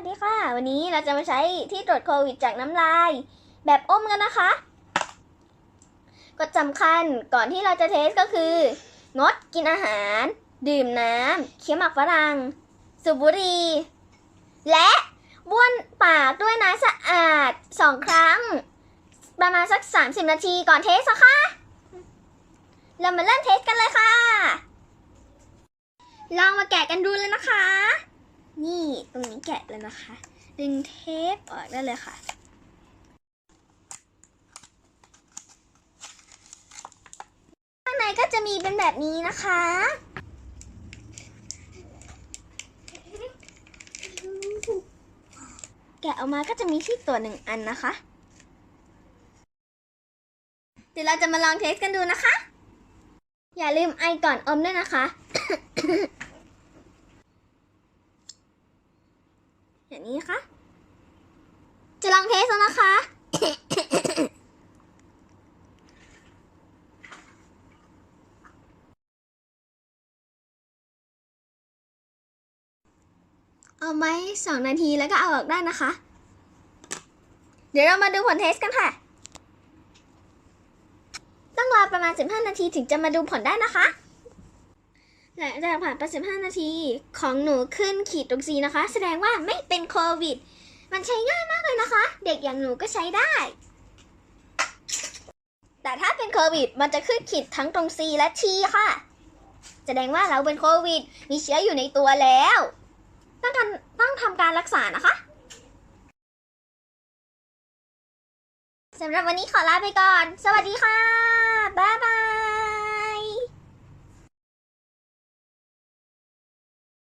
วัสดีค่ะ วันนี้เราจะมาใช้ที่ตรวจโควิดจากน้ำลาย แบบอมกันนะคะ กฎสำคัญก่อนที่เราจะเทสก็คือ งดกินอาหาร ดื่มน้ำเคี้ยวหมากฝรั่ง สูบบุหรี่และบ้วนปากด้วยน้ำสะอาดสองครั้ง ประมาณสัก 30 นาทีก่อนเทสนะคะเรามาเริ่มเทสกันเลยค่ะ ลองมาแกะกันดูเลยนะคะ รงนี้แกะเลยนะคะ ดึงเทปออกได้เลยค่ะ ข้างในก็จะมีเป็นแบบนี้นะคะแกะออกมาก็จะมีที่ตัวหนึ่งอันนะคะ เดี๋ยวเราจะมาลองเทสกันดูนะคะ อย่าลืมไอก่อนอมด้วยนะคะ อย่างนี้นะคะ จะลองเทสแล้วนะคะ เอาไหมสองนาทีแล้วก็เอาออกได้นะคะ เดี๋ยวเรามาดูผลเทสกันค่ะ ต้องรอประมาณ 15 นาทีถึงจะมาดูผลได้นะคะ หลังจากผ่านไป 15 นาทีของหนูขึ้นขีดตรงซีนะคะ แสดงว่าไม่เป็นโควิด มันใช้ง่ายมากเลยนะคะ เด็กอย่างหนูก็ใช้ได้ แต่ถ้าเป็นโควิด มันจะขึ้นขีดทั้งตรง C และ T ค่ะ แสดงว่าเราเป็นโควิด มีเชื้ออยู่ในตัวแล้ว ต้องการต้องทำการรักษานะคะสำหรับวันนี้ขอลาไปก่อน สวัสดีค่ะ บ๊ายบาย